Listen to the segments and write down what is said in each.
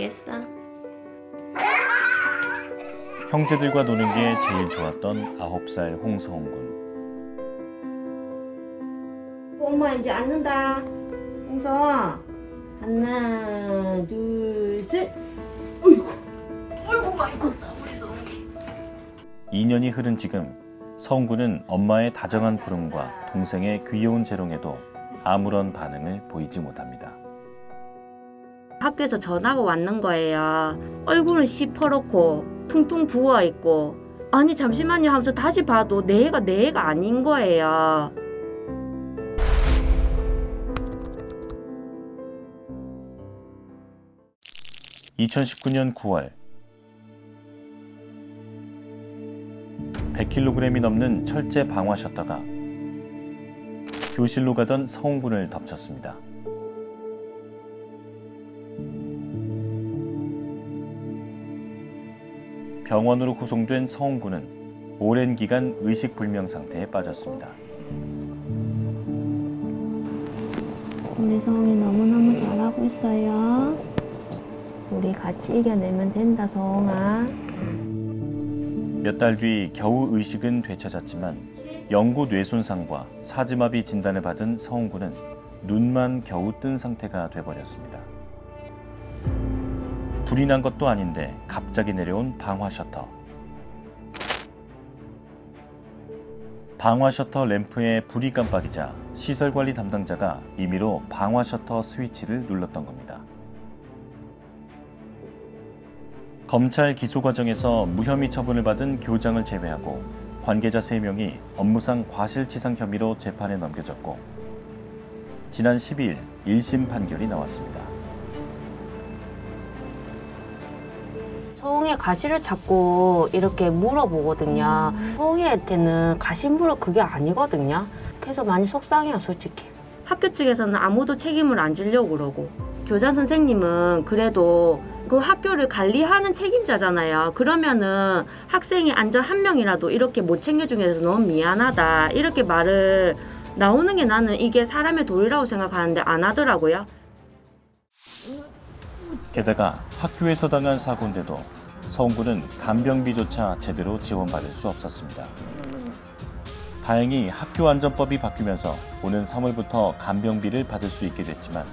재밌겠어? 형제들과 노는 게 제일 좋았던 9살 홍성훈 군. 엄마 이제 앉는다. 홍서 하나, 둘, 셋. 2년이 흐른 지금 성군은 엄마의 다정한 부름과 동생의 귀여운 재롱에도 아무런 반응을 보이지 못합니다. 학교에서 전화가 왔는 거예요. 얼굴은 시퍼렇고 퉁퉁 부어 있고 아니 잠시만요 하면서 다시 봐도 내 애가 내 애가 아닌 거예요. (2019년 9월) 100kg이 넘는 철제 방화 셔터가 교실로 가던 성군을 덮쳤습니다. 병원으로 구송된 성군은 오랜 기간 의식 불명 상태에 빠졌습니다. 우리 성이 너무너무 잘하고 있어요. 우리 같이 이겨내면 된다 성아. 몇 달 뒤 겨우 의식은 되찾았지만 영구 뇌손상과 사지마비 진단을 받은 서홍군은 눈만 겨우 뜬 상태가 돼버렸습니다. 불이 난 것도 아닌데 갑자기 내려온 방화 셔터. 방화 셔터 램프에 불이 깜빡이자 시설 관리 담당자가 임의로 방화 셔터 스위치를 눌렀던 겁니다. 검찰 기소 과정에서 무혐의 처분을 받은 교장을 제외하고 관계자 3명이 업무상 과실치상 혐의로 재판에 넘겨졌고 지난 12일 1심 판결이 나왔습니다. 성의 가시를 자꾸 이렇게 물어보거든요. 성희한테는 가시 물어 그게 아니거든요. 그래서 많이 속상해요, 솔직히. 학교 측에서는 아무도 책임을 안 지려고 그러고 교장 선생님은 그래도 그 학교를 관리하는 책임자잖아요. 그러면은 학생의 안전 한 명이라도 이렇게 못 챙겨주게 돼서 너무 미안하다. 이렇게 말을 나오는 게 나는 이게 사람의 도리라고 생각하는데 안 하더라고요. 게다가 학교에서 당한 사고인데도 서홍군은 간병비조차 제대로 지원받을 수 없었습니다. 다행히 학교 안전법이 바뀌면서 오는 3월부터 간병비를 받을 수 있게 됐지만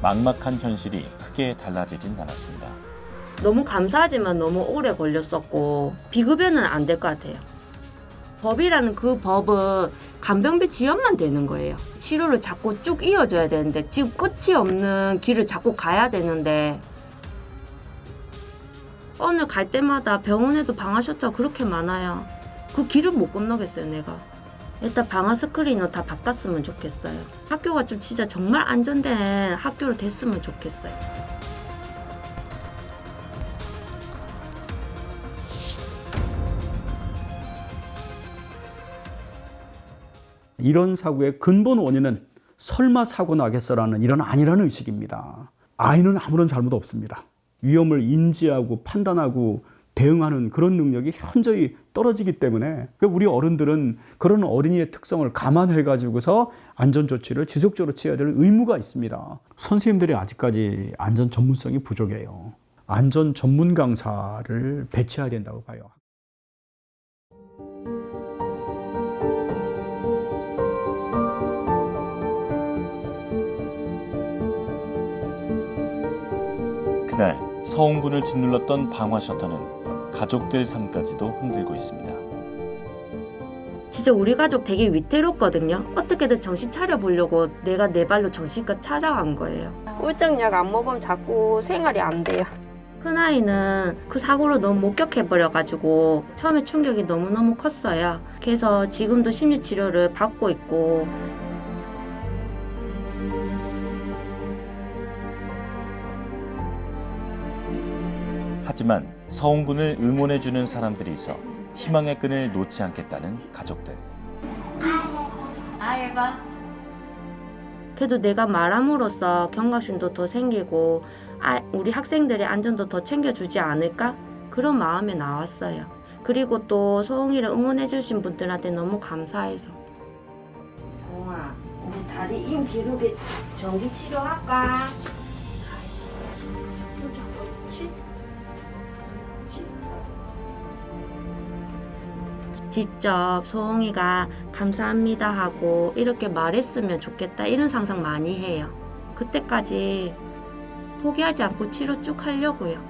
막막한 현실이 크게 달라지진 않았습니다. 너무 감사하지만 너무 오래 걸렸었고 비급여는 안 될 것 같아요. 법이라는 그 법은 간병비 지연만 되는 거예요. 치료를 자꾸 쭉 이어져야 되는데 지금 끝이 없는 길을 자꾸 가야 되는데 오늘 갈 때마다 병원에도 방화 셔터가 그렇게 많아요. 그 길을 못 건너겠어요, 내가. 일단 방화 스크린을 다 바꿨으면 좋겠어요. 학교가 좀 진짜 정말 안전된 학교로 됐으면 좋겠어요. 이런 사고의 근본 원인은 설마 사고 나겠어라는 이런 아니라는 의식입니다. 아이는 아무런 잘못 없습니다. 위험을 인지하고 판단하고 대응하는 그런 능력이 현저히 떨어지기 때문에 그 우리 어른들은 그런 어린이의 특성을 감안해 가지고서 안전 조치를 지속적으로 취해야 될 의무가 있습니다. 선생님들이 아직까지 안전 전문성이 부족해요. 안전 전문 강사를 배치해야 된다고 봐요. 그날 서홍군을 짓눌렀던 방화 셔터는 가족들 삶까지도 흔들고 있습니다. 진짜 우리 가족 되게 위태롭거든요. 어떻게든 정신 차려 보려고 내가 내 발로 정신껏 찾아간 거예요. 울적약 안 먹으면 자꾸 생활이 안 돼요. 큰 아이는 그 사고로 너무 목격해 버려가지고 처음에 충격이 너무 너무 컸어요. 그래서 지금도 심리 치료를 받고 있고 하지만 서홍군을 응원해주는 사람들이 있어 희망의 끈을 놓지 않겠다는 가족들. 그래도 내가 말함으로써 경각심도 더 생기고 아, 우리 학생들의 안전도 더 챙겨주지 않을까 그런 마음에 나왔어요. 그리고 또 소홍이를 응원해 주신 분들한테 너무 감사해서. 소홍아, 우리 다리 힘 기르게 전기 치료할까? 직접 소홍이가 감사합니다 하고 이렇게 말했으면 좋겠다 이런 상상 많이 해요. 그때까지 포기하지 않고 치료 쭉 하려고요.